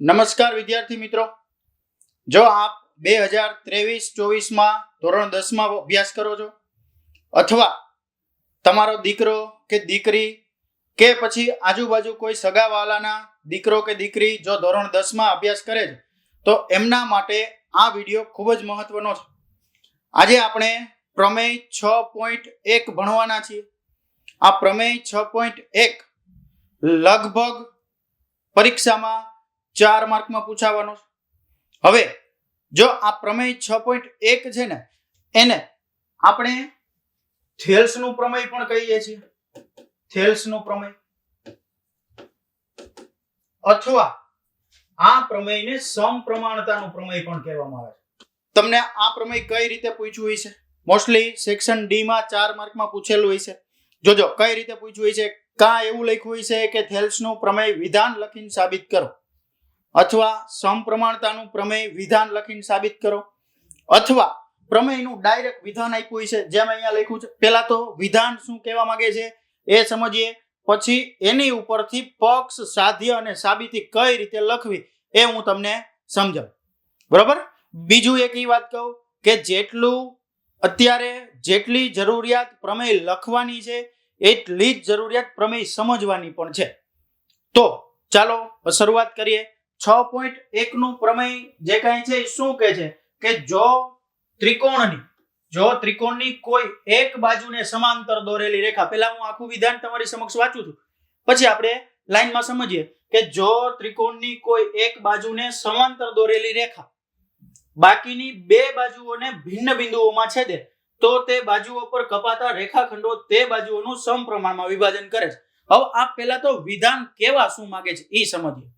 નમસ્કાર વિદ્યાર્થી મિત્રો. જો આપ બે હજાર ત્રેવીસ ચોવીસમાં ધોરણ દસમાં અભ્યાસ કરો છો, અથવા તમારો દીકરો કે દીકરી કે પછી આજુબાજુ કોઈ સગાવાલાના દીકરો કે દીકરી જો ધોરણ દસમાં અભ્યાસ કરે છે, તો એમના માટે આ વીડિયો ખૂબ જ મહત્વનો છે. આજે આપણે પ્રમેય છ પોઈન્ટ એક ભણવાના છીએ. આ પ્રમેય છ પોઈન્ટ એક લગભગ પરીક્ષામાં ચાર માર્કમાં પૂછાવાનો છે. હવે, જો આ પ્રમેય છ પોઈન્ટ એક છે ને, એને આપણે થેલ્સનું પ્રમેય પણ કહીએ છીએ. થેલ્સનું પ્રમેય. અથવા આ પ્રમેયને સમપ્રમાણતાનું પ્રમેય પણ કહેવામાં આવે છે. તમને આ પ્રમેય કઈ રીતે પૂછ્યું હોય છે? મોસ્ટલી સેક્શન ડી માં ચાર માર્કમાં પૂછેલું હોય છે. જોજો, કઈ રીતે પૂછ્યું હોય છે? કાં એવું લખ્યું હોય છે કે થેલ્સનું પ્રમેય વિધાન લખીને સાબિત કરો. અથવા સમપ્રમાણતાનું પ્રમેય વિધાન લખીને સાબિત કરો. અથવા પ્રમેયનું ડાયરેક્ટ વિધાન આપ્યું છે, જેમ અહીંયા લખ્યું છે. પહેલા તો વિધાન શું કહેવા માંગે છે? એ સમજીએ. પછી એની ઉપરથી પક્ષ, સાધ્ય અને સાબિતી કઈ રીતે લખવી એ હું તમને સમજાવું. બરોબર? બીજું એક એ વાત કહું કે જેટલું અત્યારે જેટલી જરૂરિયાત પ્રમેય લખવાની છે, એટલી જ જરૂરિયાત પ્રમેય સમજવાની પણ છે. તો ચાલો શરૂઆત કરીએ. છ પોઈન્ટ એક નું પ્રમેય જે કાંઈ છે શું કહે છે? કે જો ત્રિકોણની જો ત્રિકોણની કોઈ એક બાજુને સમાંતર દોરેલી રેખા, પહેલા હું આખું વિધાન તમારી સમક્ષ વાંચું છું. પછી આપણે લાઈનમાં સમજીએ કે જો ત્રિકોણની કોઈ એક બાજુને સમાંતર દોરેલી રેખા, બાકીની બે બાજુઓને ભિન્ન બિંદુઓમાં છેદે, તો તે બાજુઓ પર કપાતા રેખાખંડો તે બાજુઓનું સમપ્રમાણમાં વિભાજન કરે છે. હવે આ પહેલા તો વિધાન કેવા શું માંગે છે એ સમજીએ.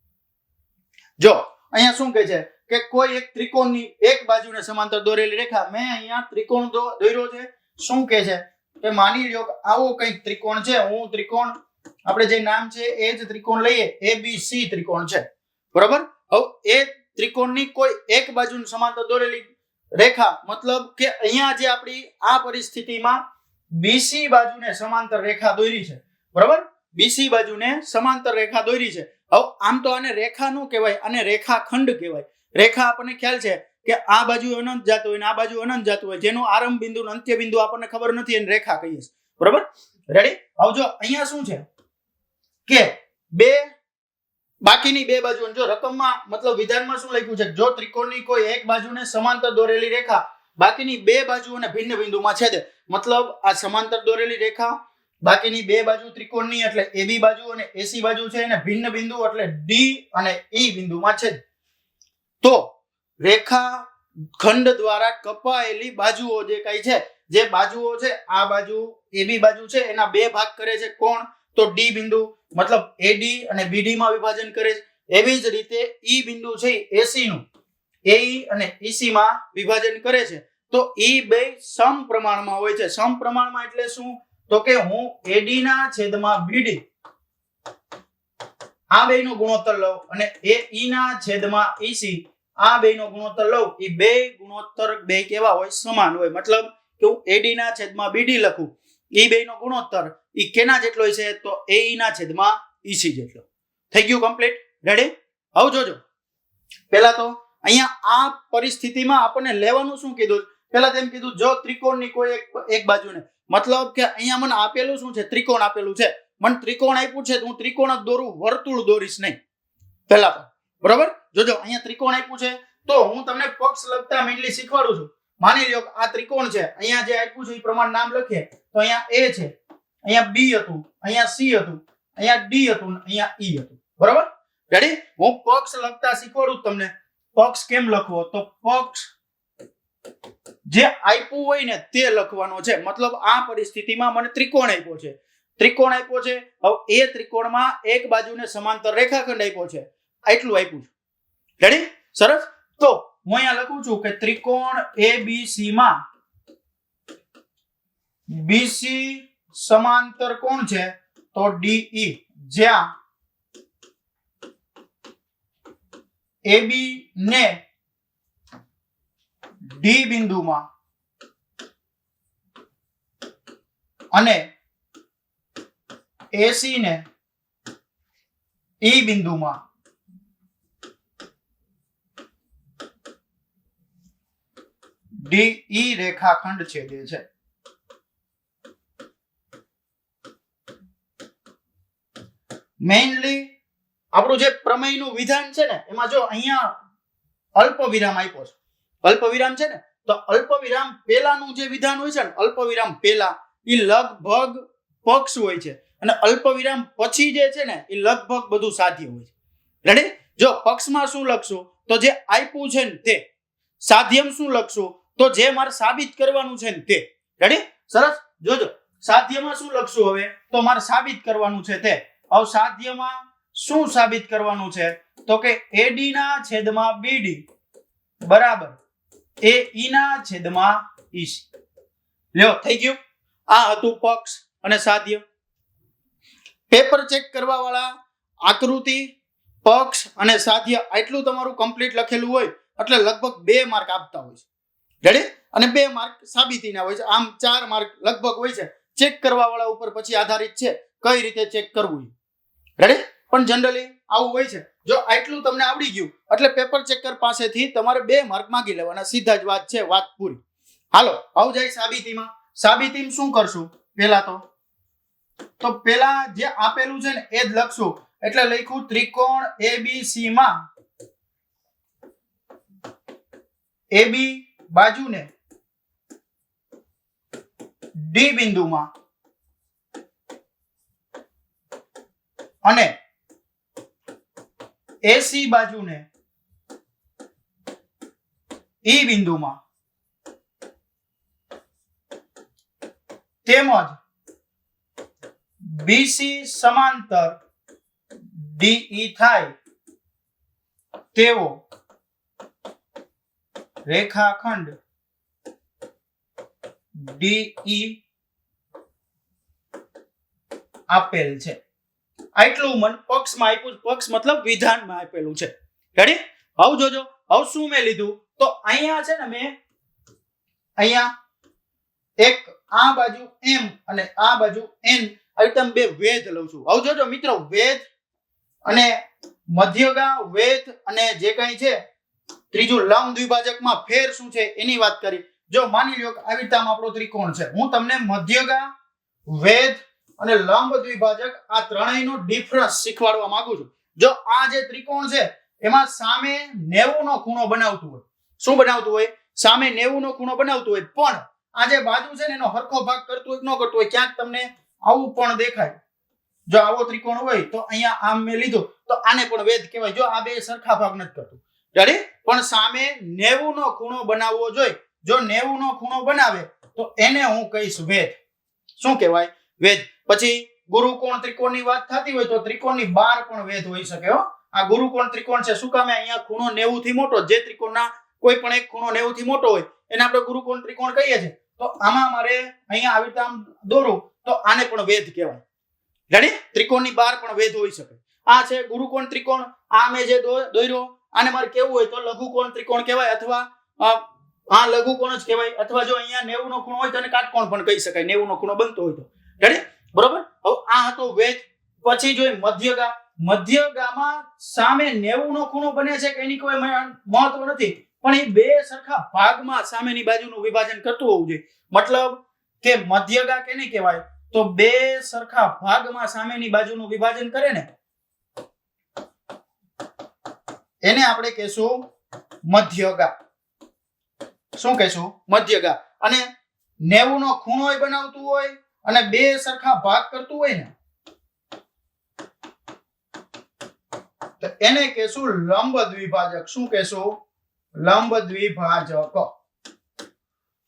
જો, અહીંયા શું કહે છે? કે કોઈ એક ત્રિકોણની એક બાજુને સમાંતર દોરેલી રેખા, મેં અહીંયા ત્રિકોણ દોર્યો છે. શું કહે છે? કે માની કે આવો કંઈક ત્રિકોણ છે. હું ત્રિકોણ, આપણે જે નામ છે એ જ ત્રિકોણ લઈએ. એ બી સી ત્રિકોણ છે. બરોબર? હવે એ ત્રિકોણની કોઈ એક બાજુ સમાંતર દોરેલી રેખા, મતલબ કે અહીંયા જે આપણી આ પરિસ્થિતિમાં બીસી બાજુને સમાંતર રેખા દોરી છે. બરોબર? બીસી બાજુને સમાંતર રેખા દોરી છે. આમ તો આને રેખા નું કહેવાય અને રેખાખંડ કહેવાય. રેખા આપણને ખ્યાલ છે કે આ બાજુ અનંત જાતું હોય ને આ બાજુ અનંત જાતું હોય, જેનો આરંભ બિંદુ અંત્ય બિંદુ આપણને ખબર નથી એને રેખા કહીએ બરોબર? રેડી હવે જો અહીંયા શું છે કે બે બાકીની બે બાજુ જો રકમમાં મતલબ વિધાનમાં શું લખ્યું છે? જો ત્રિકોણની કોઈ એક બાજુને સમાંતર દોરેલી રેખા, બાકીની બે બાજુઓને ભિન્ન બિંદુમાં છેદે. મતલબ આ સમાંતર દોરેલી રેખા બાકીની બે બાજુ ત્રિકોણની એટલે એબી બાજુ અને એસી બાજુ છે અને ભિન્ન બિંદુ એટલે ડી અને ઈ બિંદુમાં છે. તો રેખા ખંડ દ્વારા કપાયેલી બાજુઓ જે કઈ છે, જે બાજુઓ છે, આ બાજુ એબી બાજુ છે, એના બે ભાગ કરે છે કોણ? તો ડી બિંદુ, મતલબ એડી અને બીડી માં વિભાજન કરે છે. એવી જ રીતે ઈ બિંદુ છે એસી નું. એઈ અને ઈસી માં વિભાજન કરે છે. તો ઈ બે સમપ્રમાણમાં હોય છે. સમપ્રમાણમાં એટલે શું? તો કે હું એડી ના છેદમાં બીડી આ બેયનો ગુણોત્તર લઉં અને એ ઈ ના છેદમાં ઈસી આ બેયનો ગુણોત્તર લઉં. એ બે ગુણોત્તર બે કેવા હોય? સમાન હોય. મતલબ કે હું એડી ના છેદમાં બીડી લખું. એ નો ગુણોત્તર ઈ કેના જેટલો છે તો એ ઈ ના છેદમાં ઈસી જેટલો. થઈ ગયું કમ્પ્લીટ? રેડી આવ જોજો. પહેલા તો અહીંયા આ પરિસ્થિતિમાં આપણને લેવાનું શું કીધું? પહેલા તેમ કીધું, જો ત્રિકોણની કોઈ એક એક બાજુને મતલબ કે અહીંયા મને આપેલું શું છે? ત્રિકોણ આપેલું છે. મને ત્રિકોણ આપ્યું છે તો હું ત્રિકોણ જ દોરું, વર્તુળ દોરીશ નહીં. પહેલા તો. બરોબર? જોજો, અહીંયા ત્રિકોણ આપ્યું છે તો હું તમને પક્ષ લગતા મેનલી શીખવાડું છું. માની લ્યો આ ત્રિકોણ છે. અહીંયા જે આપ્યું છે એ પ્રમાણે નામ લખીએ. તો અહીંયા એ છે. અહીંયા બી હતું, અહીંયા સી હતું, અહીંયા ડી હતું, અહીંયા ઈ હતું. બરોબર? રેડી હું પક્ષ લખતા શીખવાડું તમને. પક્ષ કેમ લખવો? તો પક્ષ જે આપ્યું હોય ને તે લખવાનો છે. મતલબ આ પરિસ્થિતિમાં મને ત્રિકોણ આપ્યો છે. ત્રિકોણ આપ્યો છે. એ ત્રિકોણમાં એક બાજુને સમાંતર રેખાખંડ આપ્યો છે. એટલું આપ્યું છે. રેડી સરસ? તો હું અહીંયા લખું છું કે ત્રિકોણ એ બી માં બીસી સમાંતર કોણ છે? તો ડીઈ જ્યાં એબી ને ડી બિંદુમાં. અને એસી ને ઈ બિંદુમાં. ડી ઈ e રેખાખંડ છેદે છે. મેઇનલી આપણું જે પ્રમેયનું વિધાન છે ને, એમાં જો અહીંયા અલ્પ વિરામ આપ્યો છે અલ્પ વિરામ છે ને, તો અલ્પ વિરામ પહેલાનું જે વિધાન હોય છે ને અલ્પ વિરામ પહેલા એ લગભગ પક્ષ હોય છે. અને અલ્પ વિરામ પછી જે છે ને એ લગભગ બધું સાધ્ય હોય છે. રેડી જો પક્ષમાં શું લખશું, તો જે આપ્યું છે ને તે, સાધ્યમ શું લખશું, તો જે મારે સાબિત કરવાનું છે ને તે. રેડી સરસ? જોજો. સાધ્યમાં શું લખશું હવે? તો મારે સાબિત કરવાનું છે તે. હવે સાધ્યમાં શું સાબિત કરવાનું છે? તો કે એડી ના છેદમાં બીડી બરાબર. એ ઈના છેદમાં ઈસી લ્યો, થઈ ગયું. આ હતું પક્ષ અને સાધ્ય પેપર ચેક કરવા વાળા આકૃતિ, પક્ષ અને સાધ્ય આટલું તમારું કમ્પ્લીટ લખેલું હોય, એટલે લગભગ બે માર્ક આપતા હોય છે. રેડી અને બે માર્ક સાબિતીના હોય છે. આમ ચાર માર્ક લગભગ હોય છે. ચેક કરવા વાળા ઉપર પછી આધારિત છે કઈ રીતે ચેક કરવું રેડી પણ જનરલી આવું હોય છે. જો આટલું તમને આવડી ગયું, એટલે પેપર ચેકર પાસેથી તમારે બે માર્ક માંગી લેવાના. સીધા જ વાત છે, વાત પૂરી. હાલો, આવું જાય સાબિતીમાં. સાબિતીમાં શું કરશું? પેલા તો તો પેલા જે આપેલું છે ને, એ જ લખશું. એટલે લખ્યું ત્રિકોણ એબીસી માં એબી બાજુને ડી બિંદુમાં અને એસી બાજુને ઈ બિંદુમાં. તેમજ બીસી સમાંતર ડીઈ થાય તેવો રેખાખંડ ડીઈ આપેલ છે. આટલું મન પક્ષમાં આપ્યું, પક્ષ મતલબ વિધાનમાં આપેલું છે. રેડી હવે જોજો. હવે શું મેં લીધું? તો અહીંયા છે ને મેં અહીંયા એક આ બાજુ એમ અને આ બાજુ એન રીતે બે વેધ લઉં છું. હવે જોજો મિત્રો વેધ અને મધ્યગા વેધ અને જે કંઈ છે, ત્રીજું લંબ દ્વિભાજકમાં ફેર શું છે એની વાત કરી. જો માની લ્યો કે આવી રીતે આમ આપણો ત્રિકોણ છે. હું તમને મધ્યગા વેધ અને લંબ દ્વિભાજક આ ત્રણેયનો ડિફરન્સ શીખવાડવા માંગુ છું. જો આ જે ત્રિકોણ છે, એમાં સામે 90 નો ખૂણો બનાવતું હોય. શું બનાવતું હોય? સામે 90 નો ખૂણો બનાવતું હોય. પણ આ જે બાજુ છે ને, એનો હરખો ભાગ કરતું હોય ન કરતું હોય, ક્યાંક તમને આવું પણ દેખાય. જો આવો ત્રિકોણ હોય, તો અહીંયા આમ મેં લીધો. તો આને પણ વેધ કહેવાય. જો આ બે સરખા ભાગ નથી કરતું. રેડી પણ સામે 90 નો ખૂણો બનાવવો જોઈએ. જો 90 નો ખૂણો બનાવે, તો એને હું કહીશ વેધ શું કહેવાય? વેધ પછી ગુરુકોણ ત્રિકોણની વાત થતી હોય તો ત્રિકોણની બાર પણ વેધ હોઈ શકે, હો. આ ગુરુકોણ ત્રિકોણ છે? શું કામે અહીંયા ખૂણો 90 થી મોટો? જે ત્રિકોણના કોઈ પણ એક ખૂણો 90 થી મોટો હોય, એને આપણે ગુરુકોણ ત્રિકોણ કહીએ છીએ? તો આમાં મારે અહીંયા આવી રીતે આમ દોરું, તો આને પણ વેધ કહેવાય. રેડી ત્રિકોણની બાર પણ વેધ હોઈ શકે. આ છે ગુરુકોણ ત્રિકોણ? આ મેં જે દોર્યો, આને મારે કેવું હોય તો લઘુકોણ ત્રિકોણ કહેવાય અથવા આ લઘુકોણ જ કહેવાય. અથવા જો અહીંયા 90 નો ખૂણો હોય તો કાટકોણ પણ કહી શકાય. 90 નો ખૂણો બનતો હોય તો. રેડી બરોબર? હવે આ હતો વેધ પછી જોઈ મધ્યગા. મધ્યગામાં સામે 90 નો ખૂણો બને છે કે એની કોઈ મહત્વ નથી. પણ એ બે સરખા ભાગમાં સામેની બાજુનું વિભાજન કરતું હોવું જોઈએ. મતલબ કે મધ્યગા કેને કહેવાય? તો બે સરખા ભાગમાં સામેની બાજુનું વિભાજન કરે ને. એને આપણે કહેશું મધ્યગા. શું કહેશું? મધ્યગા. અને 90 નો ખૂણો બનાવતું હોય અને બે સરખા ભાગ કરતું હોય ને તો એને કહેશું લંબ દ્વિભાજક. શું કહેશું? લંબ દ્વિભાજક.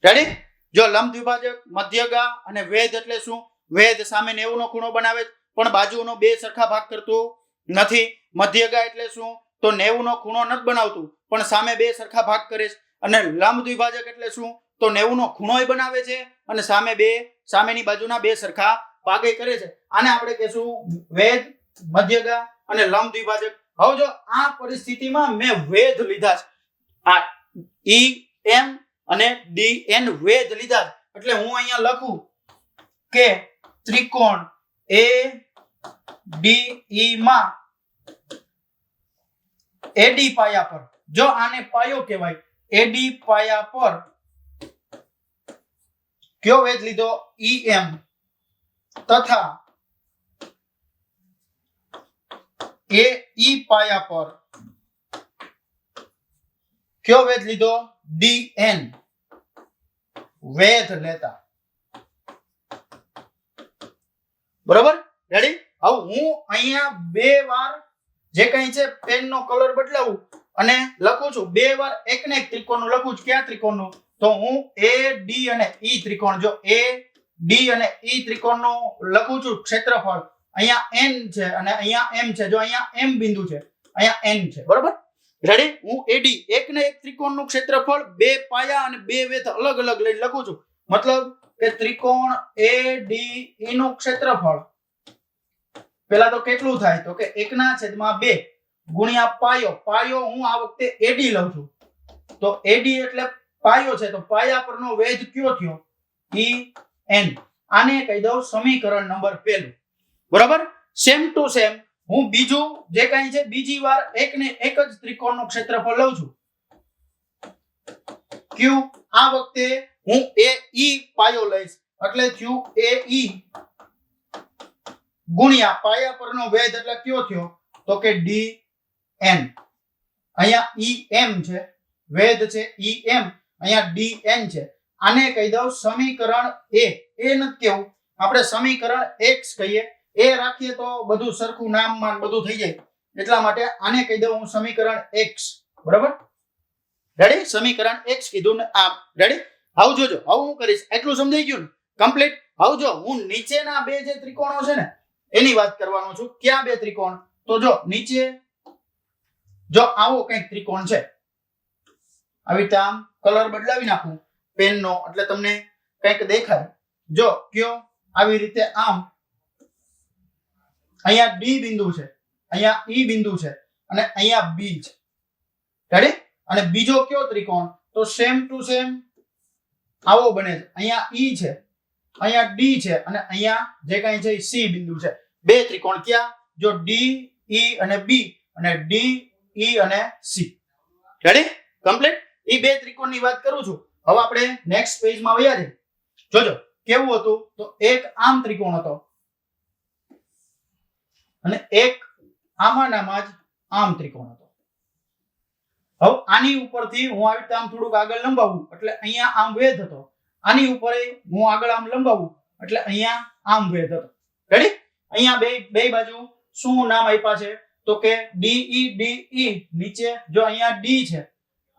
રેડી જો લંબ દ્વિભાજક મધ્યગા અને વેધ એટલે શું? વેધ સામે 90 નો ખૂણો બનાવે છે, પણ બાજુનો બે સરખા ભાગ કરતું નથી. મધ્યગા એટલે શું? તો 90 નો ખૂણો નથી બનાવતું પણ સામે બે સરખા ભાગ કરે છે. અને લંબ દ્વિભાજક એટલે શું? તો 90 નો ખૂણોય બનાવે છે અને સામે બે, સામેની બાજુના બે સરખા ભાગે કરે છે. આને આપણે કહેશું વેધ, મધ્યગા અને લંબ દ્વિભાજક. હવે જો આ પરિસ્થિતિમાં મેં વેધ લીધા છે. આ ઈ એમ અને ડી એન વેધ લીધા એટલે હું અહીંયા લખું કે ત્રિકોણ એ ડી ઈ માં એડી પાયા પર. જો આને પાયો કહેવાય એડી પાયા પર કયો વેધ લીધો? ઈ એમ તથા એ ઈ પાયા પર. કયો વેધ લીધો? ડી એન વેધ લેતા. બરોબર? રેડી હવે હું અહીંયા બે વાર જે કઈ છે પેન નો કલર બદલાવું અને લખું છું. બે વાર એક ને એક ત્રિકોણનું લખું છું. કયા ત્રિકોણનું? તો હું એ ડી અને ઈ ત્રિકોણ, જો એ ડી અને ઈ ત્રિકોણનું લખું છું ક્ષેત્રફળ, અહીંયા એન છે અને અહીંયા એમ છે. જો અહીંયા એમ બિંદુ છે, અહીંયા એન છે. બરોબર? રેડી હું એડી એક ને એક ત્રિકોણનું ક્ષેત્રફળ, બે પાયા અને બે વેધ અલગ અલગ લઈને લખું છું. મતલબ કે ત્રિકોણ એ ડી ઈ નું ક્ષેત્રફળ પેલા તો કેટલું થાય? તો કે એકના છેદમાં બે ગુણ્યા પાયો. પાયો હું આ વખતે એડી લઉં છું. તો એડી એટલે પાયો છે, તો પાયા પરનો વેધ કયો થયો? ઈ એન આને કહી દઉં સમીકરણ નંબર પહેલું. બરાબર? સેમ ટુ સેમ હું બીજું જે કાંઈ છે, બીજી વાર એક ને એક જ ત્રિકોણનું ક્ષેત્રફળ લઉં છું. ક્યુ આ વખતે હું એ ઈ પાયો લઈશ. એટલે થયું એ ઈ ગુણ્યા પાયા પરનો વેધ એટલે કયો થયો? તો કે ડી એન અહીંયા ઈ એમ છે, વેધ છે ઈ એમ અહીંયા ડી એન છે. આને કહી દઉં સમીકરણ એ એ નથી કેવું. આપણે સમીકરણ એક્સ કહીએ. એ રાખીએ તો બધું સરખું નામ માન બધું થઈ જાય. એટલા માટે આને કહી દઉં હું સમીકરણ એક્સ બરાબર? રેડી સમીકરણ એક્સ કીધું ને આ રેડી આવું જોજો. આવું હું કરીશ? એટલું સમજાઈ ગયું ને? કમ્પ્લીટ આવું જો. હું નીચેના બે જે ત્રિકોણો છે ને, એની વાત કરવાનો છું. ક્યાં બે ત્રિકોણ? તો જો નીચે, જો આવો કંઈક ત્રિકોણ છે. આવી રીતે આમ કલર બદલાવી નાખું, પેનનો, એટલે તમને કંઈક દેખાય. જો, કયો? આવી રીતે આમ. અહીંયા ડી બિંદુ છે. અહીંયા ઈ બિંદુ છે. અને અહીંયા બી છે. રેડી અને બીજો કયો ત્રિકોણ? તો સેમ ટુ સેમ આવો બને છે. અહીંયા ઈ છે. અહીંયા ડી છે. અને અહીંયા જે કઈ છે સી બિંદુ છે. બે ત્રિકોણ ક્યાં? જો ડી ઈ અને બી અને ડી ઈ અને સી રેડી કમ્પ્લીટ ઈ બે ત્રિકોણની વાત કરું છું. હવે આપણે નેક્સ્ટ પેજમાં વયા છે જોજો, કેવું હતું? તો એક આમ ત્રિકોણ હતો. અને એક આમાંનામાં જ આમ ત્રિકોણ હતો. હવે આની ઉપરથી હું આવી રીતે આમ થોડુંક આગળ લંબાવું, એટલે અહીંયા આમ વેધ હતો. આની ઉપર હું આગળ આમ લંબાવું, એટલે અહીંયા આમ વેધ હતો. રેડી અહીંયા બે બે બાજુ શું નામ આપ્યા છે? તો કે ડીઈ ડી ઈ, નીચે જો અહીંયા ડી છે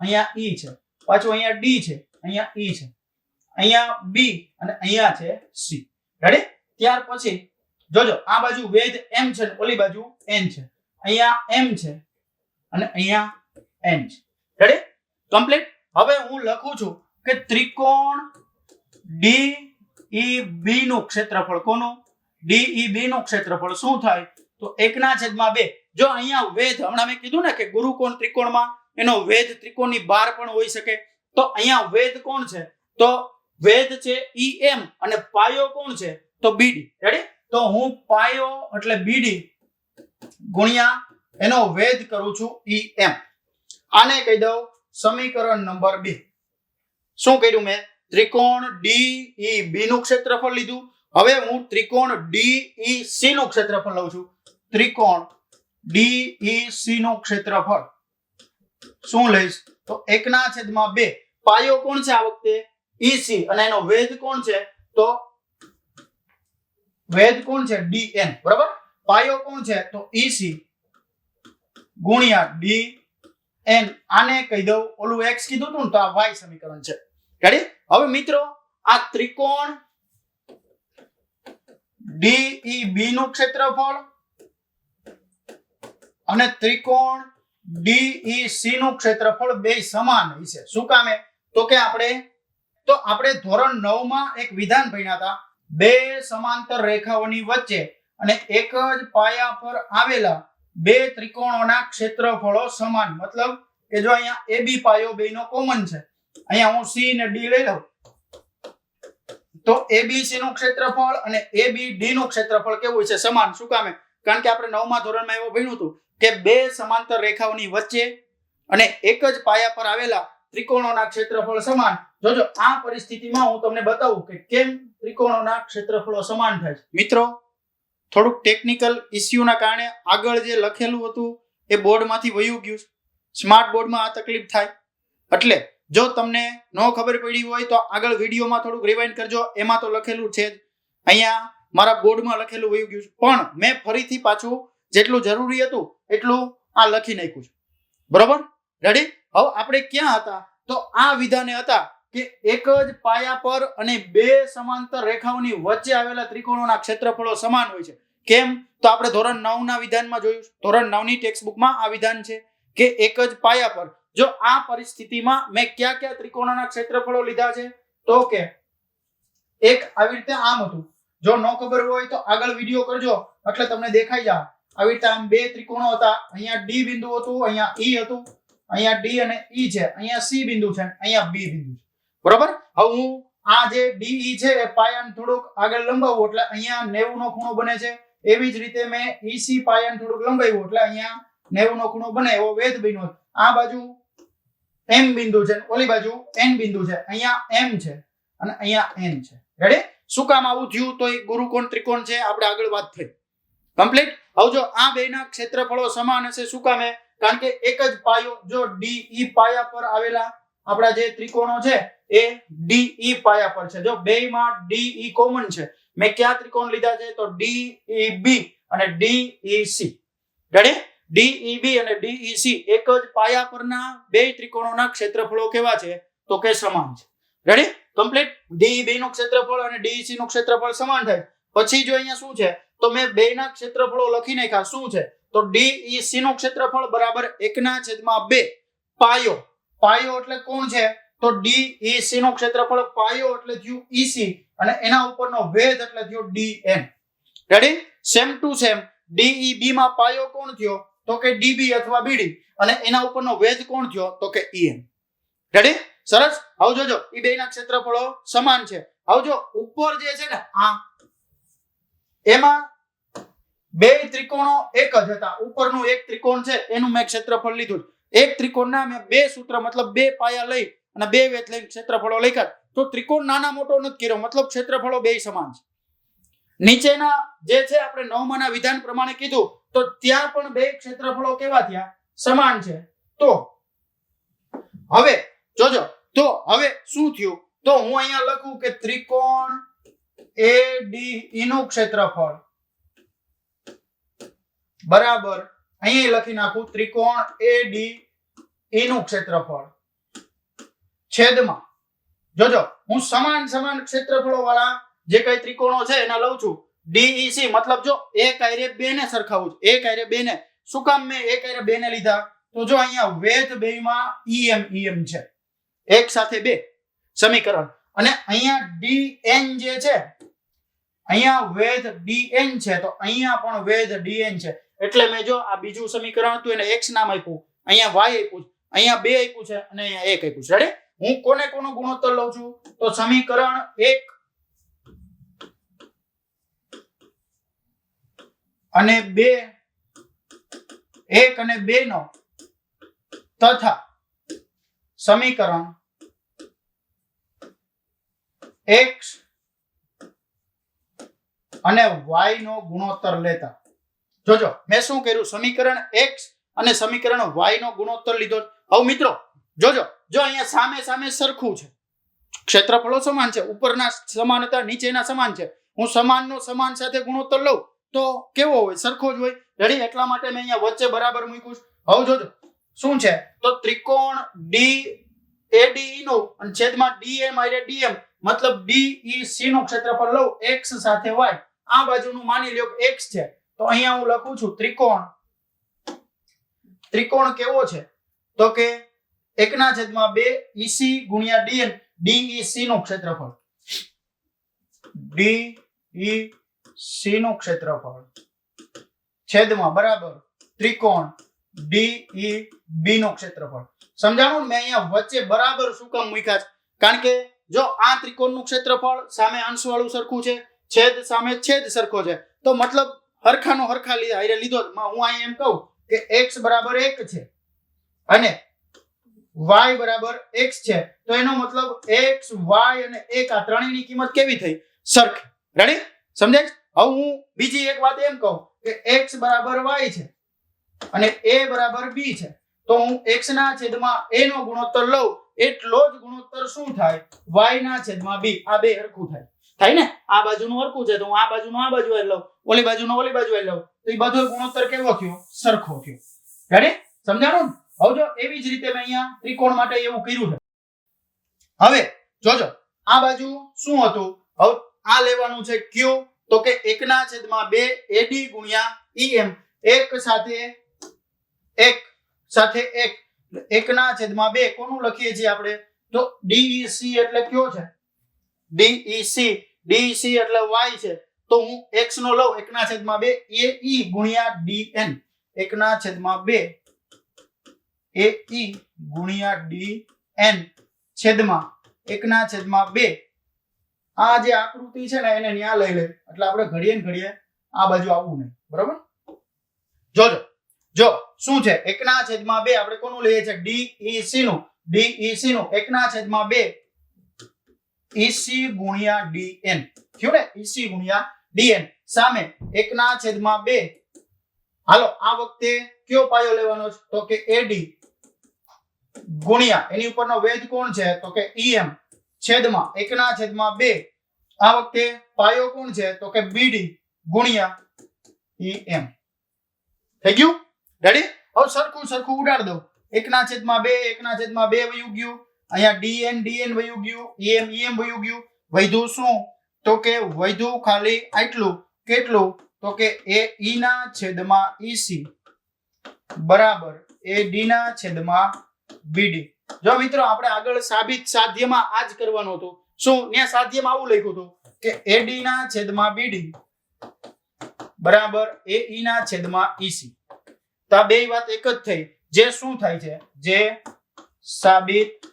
અહીંયા ઈ છે. પાછું અહીંયા ડી છે. અહીંયા ઈ છે. અહીંયા બી અને અહીંયા છે સી. રેડી ત્યાર પછી જોજો, આ બાજુ વેધ એમ છે ઓલી બાજુ એન છે. અહીંયા એમ છે અને અહીંયા એન છે. રેડી કમ્પ્લીટ હવે હું લખું છું કે ત્રિકોણ ડી ઈ બી નું ક્ષેત્રફળ કોનું? ડી ઈ બી નું ક્ષેત્રફળ શું થાય? તો એકના છેદમાં બે. જો અહીંયા વેધ હમણાં મેં કીધું ને કે ગુરુકોણ ત્રિકોણમાં એનો વેદ ત્રિકોણની બાર પણ હોઈ શકે. તો અહીંયા વેદ કોણ છે? તો વેદ છે ઈ એમ અને પાયો કોણ છે? તો બીડી. રેડી તો હું પાયો એટલે બીડી ગુણ્યા એનો વેદ કરું છું ઈ એમ. આને કહી દઉં સમીકરણ નંબર બે. શું કર્યું મેં? ત્રિકોણ ડી ઈ બી નું ક્ષેત્રફળ લીધું. હવે હું ત્રિકોણ ડી ઈ સી નું ક્ષેત્રફળ લઉં છું. ત્રિકોણ ડી ઈ સી નું ક્ષેત્રફળ. શું લઈશ? તો એકના છેદમાં બે. પાયો કોણ છે આ વખતે? ઈસી અને એનો વેધ કોણ છે? તો વેધ કોણ છે? ડીએન બરાબર? પાયો કોણ છે? તો ઈસી ગુણ્યા ડી એન આને કહી દઉં. ઓલું એક્સ કીધું હતું ને તો આ વાય સમીકરણ છે. રેડી હવે મિત્રો, આ ત્રિકોણ ડી ઈ બી નું ક્ષેત્રફળ અને ત્રિકોણ ડી ઈ સી નું ક્ષેત્રફળ બે સમાન હશે શું કામે તો કે આપણે, તો આપણે ધોરણ 9 માં એક વિધાન ભણ્યા હતા. બે સમાંતર રેખાઓની વચ્ચે અને એક જ પાયા પર આવેલા બે ત્રિકોણોના ક્ષેત્રફળો સમાન. મતલબ કે જો અહીંયા એ બી પાયો બે નો કોમન છે. અહીંયા હું સી ને ડી લઈ લઉં. તો એ બી સી નું ક્ષેત્રફળ અને એ બી ડી નું ક્ષેત્રફળ કેવું છે? સમાન. શું કામે કારણ કે આપણે નવમા ધોરણમાં એવું ભણ્યું હતું. કે બે સમાંતર રેખાઓની વચ્ચે અને એક જ પાયા પર આવેલા ત્રિકોણોના ક્ષેત્રફળ સમાન. જોજો, આ પરિસ્થિતિમાં હું તમને બતાવું કે કેમ ત્રિકોણોના ક્ષેત્રફળો સમાન થાય છે. મિત્રો, થોડુંક ટેકનિકલ ઇસ્યુના કારણે આગળ જે લખેલું હતું એ બોર્ડમાંથી વયું ગયું સ્માર્ટ બોર્ડમાં આ તકલીફ થાય. એટલે જો તમને ન ખબર પડી હોય તો આગળ વિડીયોમાં થોડુંક રિવાઇન્ડ કરજો. એમાં તો લખેલું છે જ. અહીંયા મારા બોર્ડમાં લખેલું વયું ગયું છે. પણ મેં ફરીથી પાછું જેટલું જરૂરી હતું એટલું આ લખી નાખ્યું છે. બરોબર? રેડી હવે આપણે ક્યાં હતા? તો આ વિધાને હતા કે એક જ પાયા પર અને બે સમાંતર રેખાઓની વચ્ચે આવેલા ત્રિકોણોના ક્ષેત્રફળો સમાન હોય છે. કેમ? તો આપણે ધોરણ નવ ના વિધાનમાં જોયું. ધોરણ નવની ટેક્સ્ટ બુકમાં આ વિધાન છે કે એક જ પાયા પર. જો આ પરિસ્થિતિમાં મેં કયા કયા ત્રિકોણોના ક્ષેત્રફળો લીધા છે? તો કે એક આવી રીતે આમ હતું. જો ન ખબર હોય તો આગળ વીડિયો કરજો. એટલે તમને દેખાઈ જાય. આવી રીતે બે ત્રિકોણો હતા. અહીંયા ડી બિંદુ હતું, અહીંયા ઈ હતું, અહીંયા ડી અને ઈ છે. અહીંયા સી બિંદુ છે અહીંયા બી બિંદુ છે. બરોબર? હવે હું આ જે ડી છે એ પાયાન થોડુંક આગળ લંબાવું એટલે અહીંયા 90 નો ખૂણો બને છે. એવી જ રીતે મેં ઈસી પાયાન થોડુંક લંબાવ્યું એટલે અહીંયા 90 નો ખૂણો બને એવો વેધ બિંદુ. આ બાજુ એમ બિંદુ છે ઓલી બાજુ એન બિંદુ છે. અહીંયા એમ છે અને અહીંયા એન છે. રેડી શું કામ આવું થયું? તો એ ગુરુકોણ ત્રિકોણ છે. આપણે આગળ વાત થઈ. કમ્પ્લીટ હવે જો આ બેના ક્ષેત્રફળો સમાન હશે, શું કામે કારણ કે એક જ પાયો, જો ડી ઈ પાયા પર આવેલા આપણા જે ત્રિકોણો છે, એ ડી ઈ પાયા પર છે. જો બેયમાં ડી ઈ કોમન છે, મેં કયા ત્રિકોણ લીધા છે? તો ડી ઈ બી અને D E C ready D E B અને ડી ઈ સી એક જ પાયા પરના બે ત્રિકોણોના ક્ષેત્રફળો કેવા છે? તો કે સમાન છે. રેડી કમ્પ્લીટ ડી બી નું ક્ષેત્રફળ અને ડી સી નું ક્ષેત્રફળ સમાન થાય. પછી જો અહીંયા શું છે? તો મેં બે ના ક્ષેત્રફળો લખી નાખ્યા. શું છે? તો ડી સી નું ક્ષેત્રફળ બરાબર એકના છેદમાં બે. પાયો. પાયો એટલે કોણ છે? તો ડી સી નું ક્ષેત્રફળ પાયો એટલે થયું ઈસી અને એના ઉપરનો વેધ એટલે થયો D ready same to same D B માં પાયો કોણ થયો? તો કે ડીબી અથવા બીડી અને એના ઉપરનો વેધ કોણ થયો? તો કે ઈએન રેડી સરસ? હવે જોજો. બે બેના ક્ષેત્રફળો સમાન છે. આવજો ઉપર જે છે ને, આ એમાં બે ત્રિકોણો એક જ હતા. ઉપરનું એક ત્રિકોણ છે, એનું મેં ક્ષેત્રફળ લીધું એક ત્રિકોણના મેં બે સૂત્ર, મતલબ બે પાયા લઈ અને બે વેત લઈને ક્ષેત્રફળો લખ્યા. તો ત્રિકોણ નાના મોટો નથી કર્યો, મતલબ ક્ષેત્રફળો બે સમાન છે. નીચેના જે છે, આપણે નવમાના વિધાન પ્રમાણે કીધું, તો ત્યાં પણ બે ક્ષેત્રફળો કેવા થયા? સમાન છે. તો હવે, જોજો, તો હવે શું થયું? તો હું અહીંયા લખું કે ત્રિકોણ એ ડી ઈ નું ક્ષેત્રફળ. બરાબર. અહીંયા લખી નાખું, ત્રિકોણ એ ડી નું ક્ષેત્રફળ. છેદમાં. જોજો, હું સમાન સમાન ક્ષેત્રફળો વાળા જે કઈ ત્રિકોણો છે એના લઉં છું. ડીઈસી મતલબ જો એક આયરે બે ને સરખાવું છું. એક આયરે બે ને શું કામ મેં એક આયરે બે ને લીધા? તો જો અહીંયા વેધ બે માં ઈએમ ઈએમ છે. એક સાથે બે. સમીકરણ. અને અહીંયા ડી, એન જે છે અહીંયા વેધ ડીએન છે, તો અહીંયા પણ વેધ ડીએન છે. એટલે મેં જો આ બીજું સમીકરણ હતું એને એક્સ નામ આપ્યું. અહીંયા વાય આપ્યું અહીંયા બે આપ્યું છે, અને અહીંયા એક આપ્યું છે. રેડી હું કોને કોનો ગુણોત્તર લઉં છું? તો સમીકરણ એક. અને બે, એક અને બે નો તથા સમીકરણ એક્સ અને વાય નો ગુણોત્તર લેતા. જોજો, મેં શું કર્યું? સમીકરણ એક્સ અને સમીકરણ વાય નો ગુણોત્તર લીધો. હવે મિત્રો, જોજો, જો અહીંયા સામે સામે સરખું છે. ક્ષેત્રફળો સમાન છે, ઉપરના સમાન નીચેના સમાન છે. હું સમાનનો સમાન સાથે ગુણોત્તર લઉં, તો કેવો હોય? સરખો જ હોય. રેડી એટલા માટે મેં અહીંયા વચ્ચે બરાબર મૂક્યું. હવે જોજો. શું છે? તો ત્રિકોણ ડી એડી નો અને છેદમાં ડીએમ આરે ડીએમ મતલબ ડી સી નું ક્ષેત્રફળ લઉં એક્સ સાથે વાય આ બાજુનું માની લ્યો x છે, તો અહીંયા હું લખું છું ત્રિકોણ. ત્રિકોણ કેવો છે? તો કે એકના છેદમાં બે ઈસી ગુણ્યા ડીએન ડીઈસી નું ક્ષેત્રફળ. ડી સી નું ક્ષેત્રફળ. છેદમાં, બરાબર. ત્રિકોણ ડી બી નું ક્ષેત્રફળ. સમજાણું? મેં અહીંયા વચ્ચે બરાબર શું કામ મૂક્યા છે? કારણ કે જો આ ત્રિકોણનું ક્ષેત્રફળ સામે અંશવાળું સરખું છે છેદ સામે છેદ સરખો છે. તો મતલબ હરખાનો હરખા હારે લીધો હું અહીં એમ કહું કે x બરાબર એક છે. અને y બરાબર x છે. તો એનો મતલબ x, y અને એક આ ત્રણેયની કિંમત કેવી થઈ? સરખી. રેડી સમજાય? હવે હું બીજી એક વાત એમ કહું કે x બરાબર y છે અને a બરાબર b છે. તો હું x ના છેદમાં a નો ગુણોત્તર લઉં, એટલો જ ગુણોત્તર શું થાય? y ના છેદમાં b. આ બે હરખું થાય. થાય ને? આ બાજુનું હરખું છે, તો હું આ બાજુનું આ બાજુ આવી લઉં, ઓલી બાજુનું ઓલી બાજુ આવી લઉં. તો એ બધો ગુણોત્તર કેવો થયો? સરખો થયો. રેડી સમજાણું? હવે જો એવી જ રીતે મેં અહીંયા ત્રિકોણ માટે એવું કર્યું છે. હવે જોજો, આ બાજુ શું હતું? હવે આ લેવાનું છે ક્યુ તો કે એકના છેદમાં બે એડી ગુણ્યા ઈએમ એક સાથે એક સાથે એક. એકના છેદમાં બે, કોનું લખીએ છીએ આપણે? તો ડીસી એટલે કયો છે? DEC DEC એટલે y છે. તો હું x નો લઉં, એકના છેદમાં બે, એ ઈ ગુણ્યા DN એકના છેદમાં બે, એ ઈ ગુણ્યા ડી એન. છેદમાં, એકના છેદમાં બે. આ જે આકૃતિ છે ને, એને ન્યા લઈ લે. એટલે આપણે ઘડીએ ને ઘડીએ આ બાજુ આવવું નહીં. બરોબર? જોજો જો શું છે? એકના છેદમાં બે, આપણે કોનું લઈએ છીએ? ડીઈસી નું. ડીઈસી નું. એકના છેદમાં બે EC ગુણ્યા ડીએન થયું ને? ઈસી ગુણ્યા ડીએન સામે એકના છેદમાં બે. હાલો, આ વખતે કયો પાયો લેવાનો છે? તો કે એડી ગુણ્યા, એની ઉપરનો વેધ કોણ છે? તો કે ઈએમ છેદમાં, એકના છેદમાં બે. આ વખતે પાયો કોણ છે? તો કે બીડી ગુણ્યા ઈએમ થઈ ગયું? રેડી હવે સરખું સરખું ઉડાડ દો. એકના છેદમાં બે, એકના છેદમાં બે વયું ગયું. અહીંયા ડીએન ડીએન વયું ગયું EM EM વયું ગયું. વધ્યું શું? તો કે વધ્યું ખાલી આટલું, કેટલું? તો કે એ ઈ ના છેદમાં ઈસી બરાબર, એ ડી ના છેદમાં બીડી જો મિત્રો, આપણે આગળ સાબિત સાધ્યમાં આ જ કરવાનું હતું. શું? ત્યાં સાધ્યમાં આવું લખ્યું હતું કે AD ના છેદમાં બીડી બરાબર AE ના છેદમાં ઈસી તો આ બે વાત એક જ થઈ. જે શું થાય છે? જે સાબિત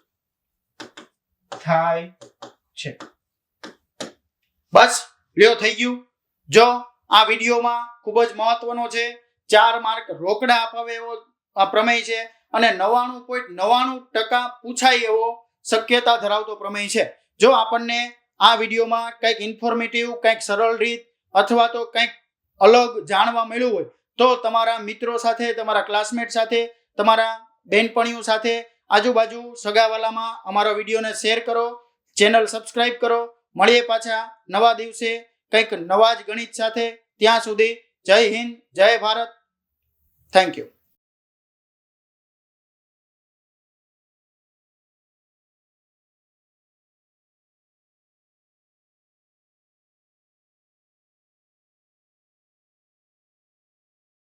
થાય છે. બસ, લ્યો થઈ ગયું. જો આ વિડીયોમાં ખૂબ જ મહત્વનો છે, ચાર માર્ક રોકડા અપાવે એવો આ પ્રમેય છે અને નવાણું પોઈન્ટ નવાણું ટકા પૂછાય એવો શક્યતા ધરાવતો પ્રમેય છે. જો આપણને આ વિડીયોમાં કંઈક ઇન્ફોર્મેટિવ કંઈક સરળ રીત અથવા તો કંઈક અલગ જાણવા મળ્યું હોય, તો તમારા મિત્રો સાથે, તમારા ક્લાસમેટ સાથે, તમારા બેનપણીઓ સાથે આજુબાજુ સગાવાલામાં અમારા વિડીયોને શેર કરો, ચેનલ સબસ્ક્રાઇબ કરો. મળીએ પાછા નવા દિવસે કંઈક નવા જ ગણિત સાથે. ત્યાં સુધી જય હિન્દ, જય ભારત. Thank you.